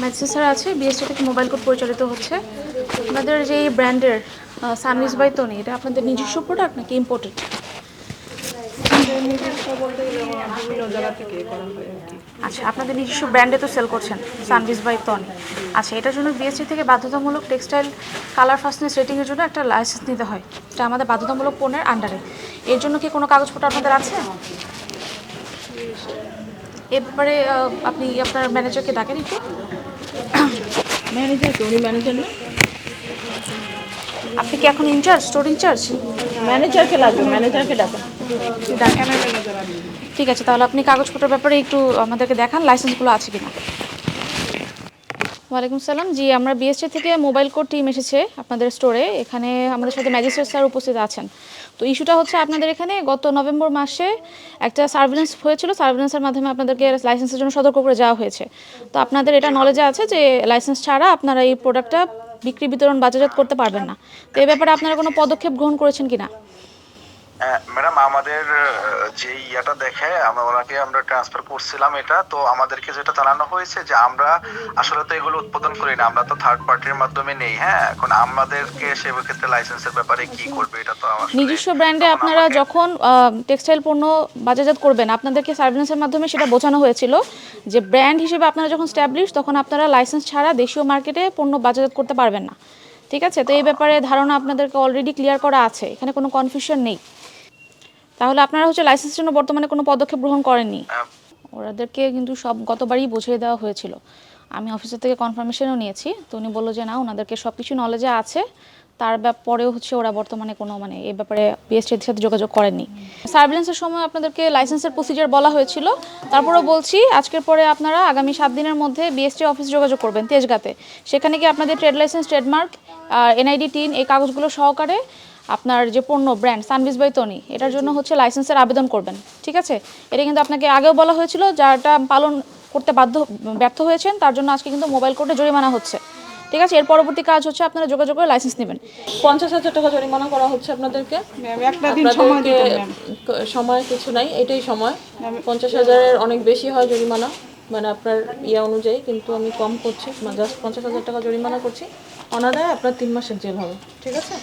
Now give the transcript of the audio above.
Magistrate sir আছে BST থেকে mobile code পরিচালিত হচ্ছে। আপনাদের যে ব্র্যান্ডের সানভিস বাই তনি এটা আপনাদের নিজস্ব প্রোডাক্ট নাকি ইম্পোর্টেড আচ্ছা আপনাদের নিজস্ব ব্র্যান্ডে তো সেল করছেন সানভিস বাই তন আচ্ছা এটার জন্য বিএসটি থেকে বাধ্যতামূলক টেক্সটাইল কালার ফাস্টনেস রেটিংয়ের জন্য একটা লাইসেন্স নিতে হয় এটা আমাদের বাধ্যতামূলক পণ্যের আন্ডারে এর জন্য কি কোনো কাগজপত্র আপনাদের আছে? এ ব্যাপারে আহ, আপনি আপনার ম্যানেজারকে ডাকেন একটু। ম্যানেজার উনি ম্যানেজার না? আপনি কি এখন ইনচার্জ স্টোর ইনচার্জ ম্যানেজারকে লাগবে ম্যানেজারকে ডাকা ডাকেন। ঠিক আছে তাহলে আপনি কাগজপত্রের ব্যাপারে একটু আমাদেরকে দেখান লাইসেন্সগুলো আছে কিনা। ওয়ালাইকুম সালাম। জি আমরা বিএসসি থেকে মোবাইল কোড টিম এসেছে আপনাদের স্টোরে। এখানে আমাদের সাথে ম্যাজিস্ট্রেট স্যার উপস্থিত আছেন। তো ইস্যুটা হচ্ছে আপনাদের এখানে গত নভেম্বর মাসে একটা সার্ভিলেন্স হয়েছিল। সার্ভিলেন্সের মাধ্যমে আপনাদেরকে লাইসেন্সের জন্য সতর্ক করে যাওয়া হয়েছে। তো আপনাদের এটা নলেজে আছে যে লাইসেন্স ছাড়া আপনারা এই প্রোডাক্টটা বিক্রি বিতরণ বাজারজাত করতে পারবেন না। তো এই ব্যাপারে আপনারা কোনো পদক্ষেপ গ্রহণ করেছেন কিনা? হ্যাঁ, ম্যাডাম আমাদের যে ইয়াটা দেখে আমরা ওনাকে আমরা ট্রান্সফার করছিলাম এটা তো আমাদেরকে যেটা জানানো হয়েছে যে আমরা আসলে তো এগুলো উৎপাদন করি না আমরা তো থার্ড পার্টির মাধ্যমে নেই হ্যাঁ? এখন আমাদেরকে সে ক্ষেত্রে লাইসেন্সের ব্যাপারে কি করবে এটা তো আমার নিজস্ব ব্র্যান্ডে আপনারা যখন টেক্সটাইল পণ্য বাজারজাত করবেন আপনাদেরকে সার্ভিলেন্সের মাধ্যমে সেটা বোঝানো হয়েছিল যে ব্র্যান্ড হিসেবে আপনারা যখন স্ট্যাবলিশ তখন আপনারা লাইসেন্স ছাড়া দেশীয় মার্কেটে পণ্য বাজারজাত করতে পারবেন না। ঠিক আছে? তো এই ব্যাপারে ধারণা আপনাদেরকে অলরেডি ক্লিয়ার করা আছে। এখানে কোনো কনফিউশন নেই। তাহলে আপনারা হচ্ছে লাইসেন্সের জন্য বর্তমানে কোনো পদক্ষেপ গ্রহণ করেননি? ওনাদেরকে কিন্তু সব গতবারই বুঝিয়ে দেওয়া হয়েছিল। আমি অফিসের থেকে কনফার্মেশনও নিয়েছি। তো উনি বলল যে না ওনাদেরকে সব কিছু নলেজে আছে। তার ব্যাপ- পরেও হচ্ছে ওরা বর্তমানে কোনো মানে এই ব্যাপারে বিএসটির সাথে যোগাযোগ করেননি। সার্ভিলেন্সের সময় আপনাদেরকে লাইসেন্সের প্রসিজার বলা হয়েছিল। তারপরেও বলছি আজকের পরে আপনারা আগামী সাত দিনের মধ্যে বিএসটি অফিস যোগাযোগ করবেন তেজগাতে। সেখানে কি আপনাদের trade licence trademark NID TIN এই কাগজগুলো সহকারে আপনার যে পণ্য ব্র্যান্ড সানভিস বাই তনি এটার জন্য হচ্ছে লাইসেন্সের আবেদন করবেন ঠিক আছে? এটা কিন্তু আপনাকে আগেও বলা হয়েছিল যাটা পালন করতে বাধ্য ব্যর্থ হয়েছেন তার জন্য আজকে কিন্তু মোবাইল কোর্টে জরিমানা হচ্ছে ঠিক আছে? এর পরবর্তী কাজ হচ্ছে আপনারা যোগাযোগ করে লাইসেন্স নেবেন। পঞ্চাশ হাজার টাকা জরিমানা করা হচ্ছে আপনাদেরকে? একটা দিন সময় কিছু নাই এটাই সময়। পঞ্চাশ হাজারের অনেক বেশি হয় জরিমানা। মানে আপনার ইয়া অনুযায়ী কিন্তু আমি কম করছি জাস্ট পঞ্চাশ হাজার টাকা জরিমানা করছি। অনাদায় আপনার তিন মাসের জেল হবে, ঠিক আছে?